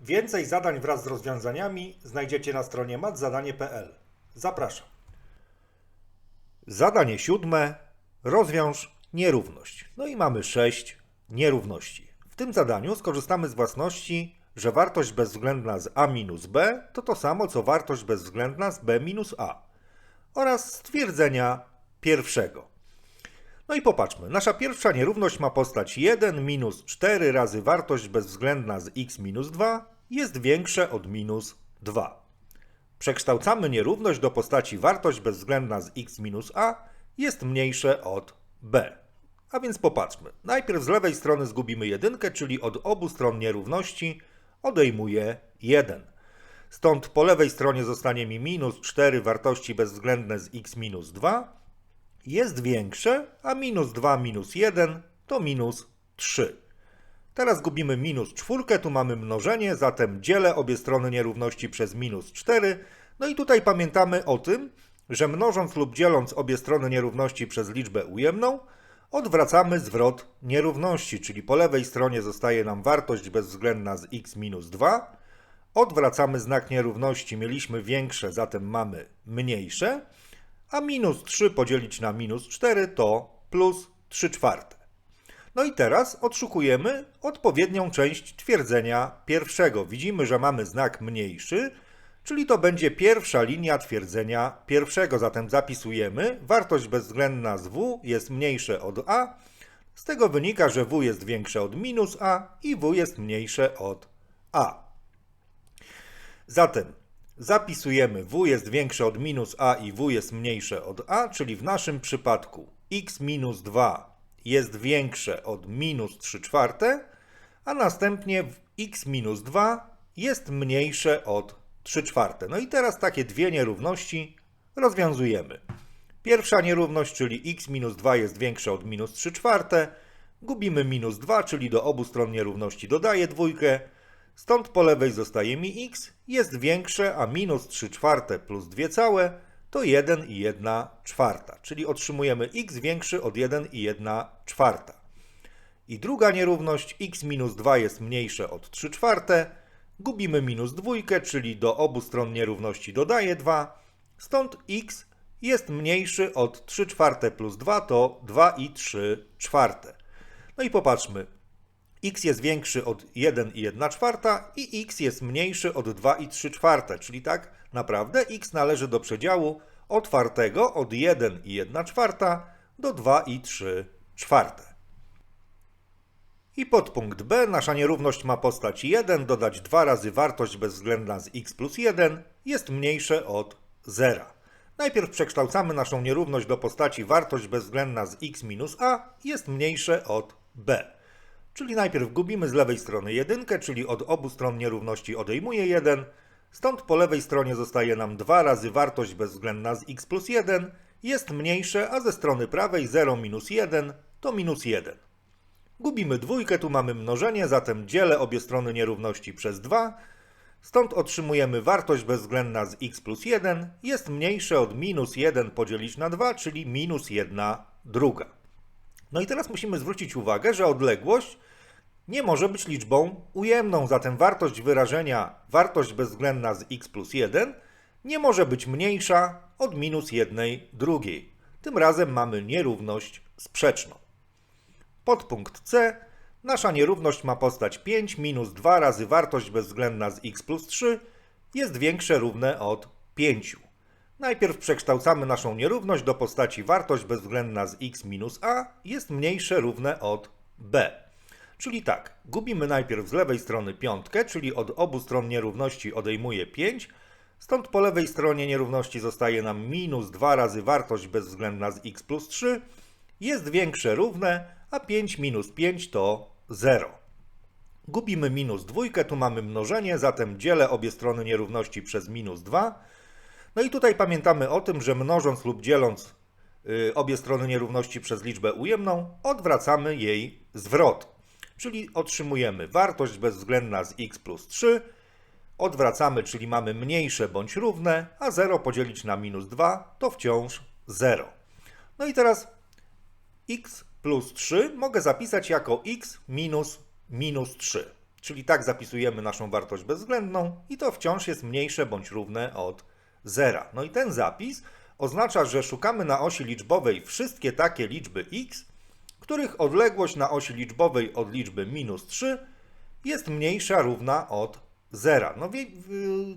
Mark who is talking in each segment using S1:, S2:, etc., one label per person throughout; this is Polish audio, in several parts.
S1: Więcej zadań wraz z rozwiązaniami znajdziecie na stronie matzadanie.pl. Zapraszam. Zadanie siódme. Rozwiąż nierówność. No i mamy sześć nierówności. W tym zadaniu skorzystamy z własności, że wartość bezwzględna z a minus b to to samo co wartość bezwzględna z b minus a oraz stwierdzenia pierwszego. No i popatrzmy, nasza pierwsza nierówność ma postać 1 minus 4 razy wartość bezwzględna z x minus 2 jest większe od minus 2. Przekształcamy nierówność do postaci wartość bezwzględna z x minus a jest mniejsze od b. A więc popatrzmy. Najpierw z lewej strony zgubimy jedynkę, czyli od obu stron nierówności odejmuję 1. Stąd po lewej stronie zostanie mi minus 4 wartości bezwzględne z x minus 2 jest większe, a minus 2 minus 1 to minus 3. Teraz gubimy minus czwórkę, tu mamy mnożenie, zatem dzielę obie strony nierówności przez minus 4. No i tutaj pamiętamy o tym, że mnożąc lub dzieląc obie strony nierówności przez liczbę ujemną, odwracamy zwrot nierówności, czyli po lewej stronie zostaje nam wartość bezwzględna z x minus 2, odwracamy znak nierówności, mieliśmy większe, zatem mamy mniejsze, a minus 3 podzielić na minus 4 to plus 3 czwarte. No i teraz odszukujemy odpowiednią część twierdzenia pierwszego. Widzimy, że mamy znak mniejszy, czyli to będzie pierwsza linia twierdzenia pierwszego. Zatem zapisujemy, wartość bezwzględna z w jest mniejsze od a. Z tego wynika, że w jest większe od minus a i w jest mniejsze od a. Zatem zapisujemy w jest większe od minus a i w jest mniejsze od a, czyli w naszym przypadku x minus 2 jest większe od minus 3 czwarte, a następnie x minus 2 jest mniejsze od 3 czwarte. No i teraz takie dwie nierówności rozwiązujemy. Pierwsza nierówność, czyli x minus 2 jest większe od minus 3 czwarte, gubimy minus 2, czyli do obu stron nierówności dodaję dwójkę, Stąd po lewej zostaje mi x, jest większe, a minus 3 czwarte plus 2 całe to 1 i 1 czwarta, czyli otrzymujemy x większy od 1 i 1 czwarta. I druga nierówność, x minus 2 jest mniejsze od 3 czwarte, gubimy minus dwójkę, czyli do obu stron nierówności dodaję 2, stąd x jest mniejszy od 3 czwarte plus 2 to 2 i 3 czwarte. No i popatrzmy, x jest większy od 1 i 1 czwarta i x jest mniejszy od 2 i 3 czwarte, czyli tak naprawdę x należy do przedziału otwartego od 1 i 1 czwarta do 2 i 3 czwarte. I podpunkt B, nasza nierówność ma postać 1, dodać 2 razy wartość bezwzględna z x plus 1 jest mniejsze od 0. Najpierw przekształcamy naszą nierówność do postaci wartość bezwzględna z x minus a jest mniejsze od b. Czyli najpierw gubimy z lewej strony jedynkę, czyli od obu stron nierówności odejmuję 1. Stąd po lewej stronie zostaje nam 2 razy wartość bezwzględna z x plus 1 jest mniejsze, a ze strony prawej 0 minus 1 to minus 1. Gubimy dwójkę, tu mamy mnożenie, zatem dzielę obie strony nierówności przez 2. Stąd otrzymujemy wartość bezwzględna z x plus 1 jest mniejsze od minus 1 podzielić na 2, czyli minus 1 druga. No i teraz musimy zwrócić uwagę, że odległość nie może być liczbą ujemną, zatem wartość wyrażenia wartość bezwzględna z x plus 1 nie może być mniejsza od minus 1 drugiej. Tym razem mamy nierówność sprzeczną. Podpunkt C. Nasza nierówność ma postać 5 minus 2 razy wartość bezwzględna z x plus 3 jest większe równe od 5. Najpierw przekształcamy naszą nierówność do postaci wartość bezwzględna z x minus a jest mniejsze równe od b. Czyli tak, gubimy najpierw z lewej strony piątkę, czyli od obu stron nierówności odejmuję 5, stąd po lewej stronie nierówności zostaje nam minus 2 razy wartość bezwzględna z x plus 3 jest większe równe, a 5 minus 5 to 0. Gubimy minus dwójkę, tu mamy mnożenie, zatem dzielę obie strony nierówności przez minus 2, no i tutaj pamiętamy o tym, że mnożąc lub dzieląc y, obie strony nierówności przez liczbę ujemną, odwracamy jej zwrot. Czyli otrzymujemy wartość bezwzględna z x plus 3, odwracamy, czyli mamy mniejsze bądź równe, a 0 podzielić na minus 2 to wciąż 0. No i teraz x plus 3 mogę zapisać jako x minus minus 3. Czyli tak zapisujemy naszą wartość bezwzględną i to wciąż jest mniejsze bądź równe od zera. No i ten zapis oznacza, że szukamy na osi liczbowej wszystkie takie liczby x, których odległość na osi liczbowej od liczby minus 3 jest mniejsza równa od zera. No wie, y,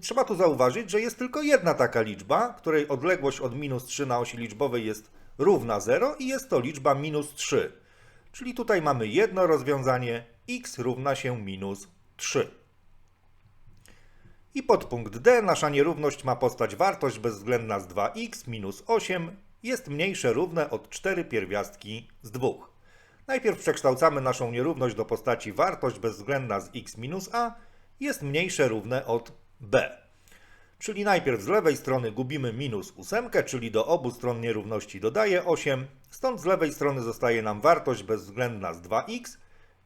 S1: trzeba tu zauważyć, że jest tylko jedna taka liczba, której odległość od minus 3 na osi liczbowej jest równa 0 i jest to liczba minus 3. Czyli tutaj mamy jedno rozwiązanie x równa się minus 3. I podpunkt D, nasza nierówność ma postać wartość bezwzględna z 2x minus 8 jest mniejsze równe od 4 pierwiastki z 2. Najpierw przekształcamy naszą nierówność do postaci wartość bezwzględna z x minus a jest mniejsze równe od b. Czyli najpierw z lewej strony gubimy minus 8, czyli do obu stron nierówności dodaję 8, stąd z lewej strony zostaje nam wartość bezwzględna z 2x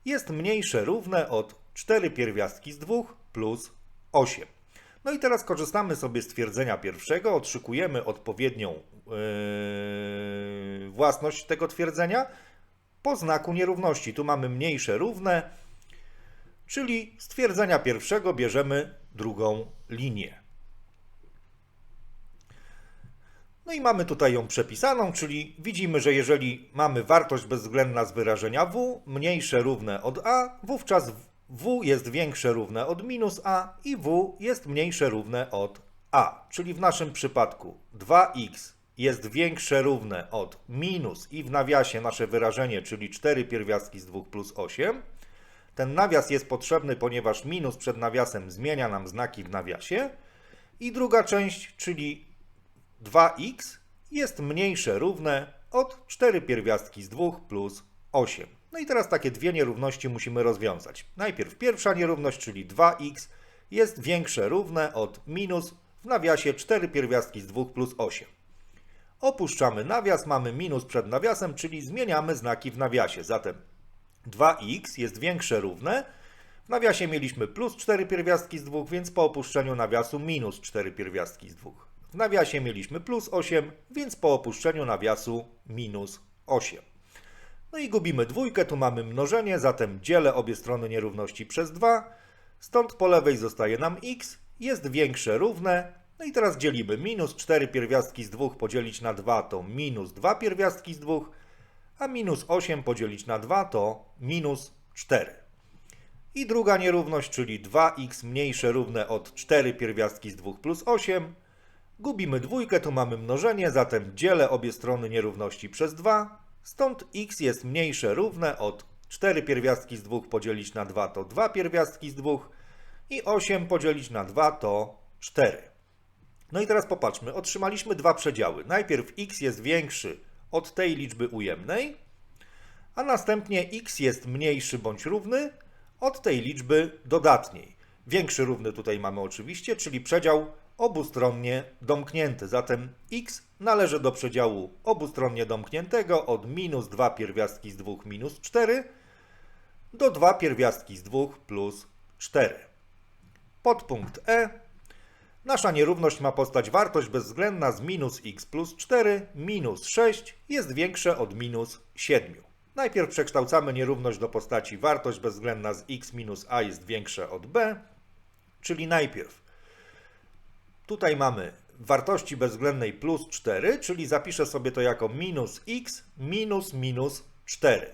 S1: jest mniejsze równe od 4 pierwiastki z 2 plus 8. No i teraz korzystamy sobie z twierdzenia pierwszego, odszukujemy odpowiednią yy, własność tego twierdzenia po znaku nierówności. Tu mamy mniejsze równe, czyli z twierdzenia pierwszego bierzemy drugą linię. No i mamy tutaj ją przepisaną, czyli widzimy, że jeżeli mamy wartość bezwzględna z wyrażenia w mniejsze równe od a, wówczas w jest większe równe od minus a i w jest mniejsze równe od a. Czyli w naszym przypadku 2x jest większe równe od minus i w nawiasie nasze wyrażenie, czyli 4 pierwiastki z 2 plus 8. Ten nawias jest potrzebny, ponieważ minus przed nawiasem zmienia nam znaki w nawiasie. I druga część, czyli 2x jest mniejsze równe od 4 pierwiastki z 2 plus 8. No i teraz takie dwie nierówności musimy rozwiązać. Najpierw pierwsza nierówność, czyli 2x jest większe równe od minus w nawiasie 4 pierwiastki z 2 plus 8. Opuszczamy nawias, mamy minus przed nawiasem, czyli zmieniamy znaki w nawiasie. Zatem 2x jest większe równe. W nawiasie mieliśmy plus 4 pierwiastki z 2, więc po opuszczeniu nawiasu minus 4 pierwiastki z 2. W nawiasie mieliśmy plus 8, więc po opuszczeniu nawiasu minus 8. No i gubimy dwójkę, tu mamy mnożenie, zatem dzielę obie strony nierówności przez 2. Stąd po lewej zostaje nam x, jest większe równe. No i teraz dzielimy minus 4 pierwiastki z 2 podzielić na 2 to minus 2 pierwiastki z 2, a minus 8 podzielić na 2 to minus 4. I druga nierówność, czyli 2x mniejsze równe od 4 pierwiastki z 2 plus 8. Gubimy dwójkę, tu mamy mnożenie, zatem dzielę obie strony nierówności przez 2. Stąd x jest mniejsze równe od 4 pierwiastki z 2 podzielić na 2 to 2 pierwiastki z 2 i 8 podzielić na 2 to 4. No i teraz popatrzmy, otrzymaliśmy dwa przedziały. Najpierw x jest większy od tej liczby ujemnej, a następnie x jest mniejszy bądź równy od tej liczby dodatniej. Większy równy tutaj mamy oczywiście, czyli przedział obustronnie domknięty. Zatem x należy do przedziału obustronnie domkniętego od minus 2 pierwiastki z 2 minus 4 do 2 pierwiastki z 2 plus 4. Podpunkt E. Nasza nierówność ma postać wartość bezwzględna z minus x plus 4 minus 6 jest większe od minus 7. Najpierw przekształcamy nierówność do postaci wartość bezwzględna z x minus a jest większe od b, czyli najpierw Tutaj mamy wartości bezwzględnej plus 4, czyli zapiszę sobie to jako minus x minus minus 4.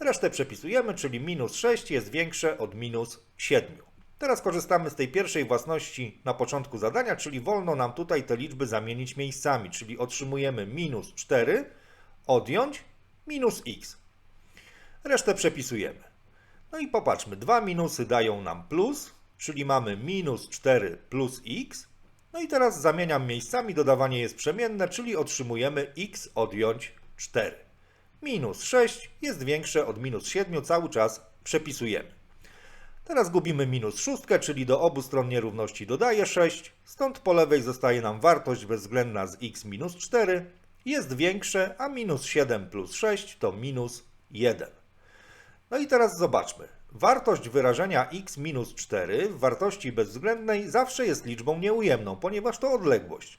S1: Resztę przepisujemy, czyli minus 6 jest większe od minus 7. Teraz korzystamy z tej pierwszej własności na początku zadania, czyli wolno nam tutaj te liczby zamienić miejscami, czyli otrzymujemy minus 4 odjąć minus x. Resztę przepisujemy. No i popatrzmy, dwa minusy dają nam plus, czyli mamy minus 4 plus x, no i teraz zamieniam miejscami, dodawanie jest przemienne, czyli otrzymujemy x odjąć 4. Minus 6 jest większe od minus 7, cały czas przepisujemy. Teraz gubimy minus 6, czyli do obu stron nierówności dodaję 6, stąd po lewej zostaje nam wartość bezwzględna z x minus 4, jest większe, a minus 7 plus 6 to minus 1. No i teraz zobaczmy. Wartość wyrażenia x minus 4 w wartości bezwzględnej zawsze jest liczbą nieujemną, ponieważ to odległość,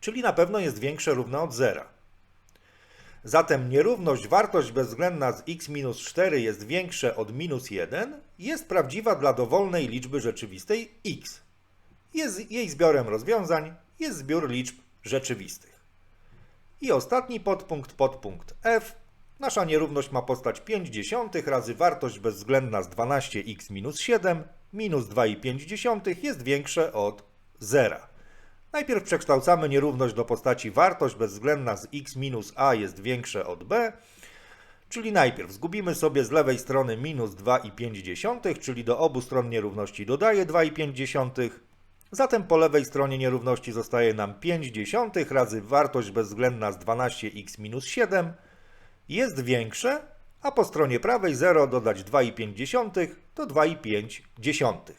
S1: czyli na pewno jest większe równa od zera. Zatem nierówność wartość bezwzględna z x minus 4 jest większe od minus 1 jest prawdziwa dla dowolnej liczby rzeczywistej x. Jest, jej zbiorem rozwiązań jest zbiór liczb rzeczywistych. I ostatni podpunkt, podpunkt F. Nasza nierówność ma postać 50 razy wartość bezwzględna z 12x minus 7 minus 2,5 jest większe od 0. Najpierw przekształcamy nierówność do postaci wartość bezwzględna z x minus a jest większe od b, czyli najpierw zgubimy sobie z lewej strony minus 2,5, czyli do obu stron nierówności dodaję 2,5. Zatem po lewej stronie nierówności zostaje nam 50 razy wartość bezwzględna z 12x minus 7 jest większe, a po stronie prawej 0 dodać 2,5 to 2,5.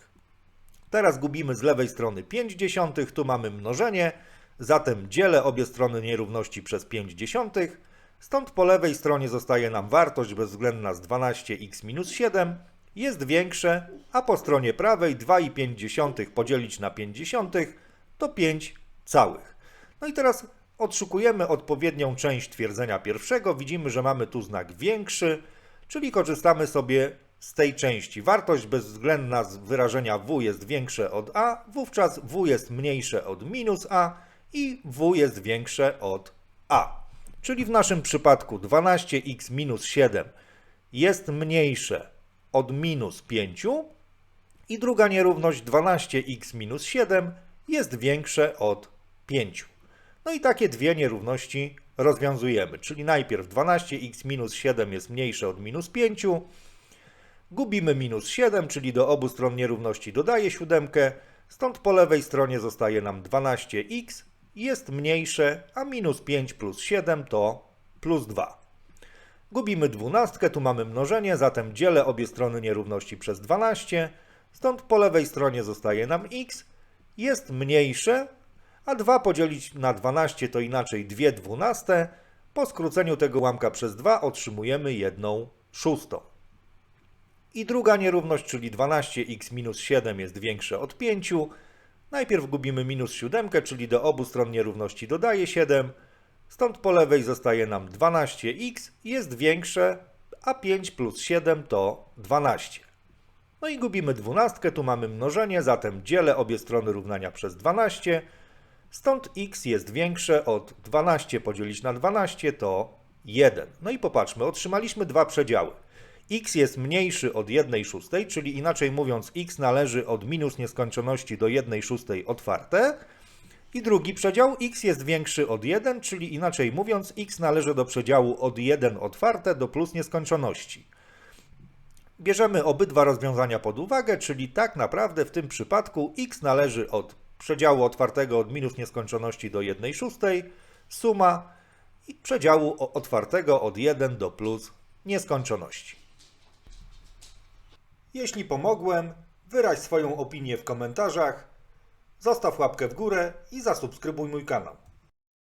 S1: Teraz gubimy z lewej strony 5 dziesiątych, tu mamy mnożenie, zatem dzielę obie strony nierówności przez 5 dziesiątych, stąd po lewej stronie zostaje nam wartość bezwzględna z 12x minus 7 jest większe, a po stronie prawej 2,5 podzielić na 5 dziesiątych to 5 całych. No i teraz odszukujemy odpowiednią część twierdzenia pierwszego. Widzimy, że mamy tu znak większy, czyli korzystamy sobie z tej części. Wartość bezwzględna z wyrażenia w jest większe od a, wówczas w jest mniejsze od minus a i w jest większe od a. Czyli w naszym przypadku 12x minus 7 jest mniejsze od minus 5 i druga nierówność 12x minus 7 jest większe od 5. No i takie dwie nierówności rozwiązujemy, czyli najpierw 12x minus 7 jest mniejsze od minus 5, gubimy minus 7, czyli do obu stron nierówności dodaję siódemkę, stąd po lewej stronie zostaje nam 12x jest mniejsze, a minus 5 plus 7 to plus 2. Gubimy dwunastkę, tu mamy mnożenie, zatem dzielę obie strony nierówności przez 12, stąd po lewej stronie zostaje nam x, jest mniejsze, a 2 podzielić na 12 to inaczej 2 dwunaste. Po skróceniu tego ułamka przez 2 otrzymujemy 1 szóstą. I druga nierówność, czyli 12x minus 7 jest większe od 5. Najpierw gubimy minus 7, czyli do obu stron nierówności dodaję 7. Stąd po lewej zostaje nam 12x jest większe, a 5 plus 7 to 12. No i gubimy dwunastkę, tu mamy mnożenie, zatem dzielę obie strony równania przez 12. Stąd x jest większe od 12 podzielić na 12 to 1. No i popatrzmy, otrzymaliśmy dwa przedziały. x jest mniejszy od 1 szóstej, czyli inaczej mówiąc x należy od minus nieskończoności do 1 szóstej otwarte. I drugi przedział x jest większy od 1, czyli inaczej mówiąc x należy do przedziału od 1 otwarte do plus nieskończoności. Bierzemy obydwa rozwiązania pod uwagę, czyli tak naprawdę w tym przypadku x należy od przedziału otwartego od minus nieskończoności do 1 szóstej, suma i przedziału otwartego od 1 do plus nieskończoności. Jeśli pomogłem, wyraź swoją opinię w komentarzach, zostaw łapkę w górę i zasubskrybuj mój kanał.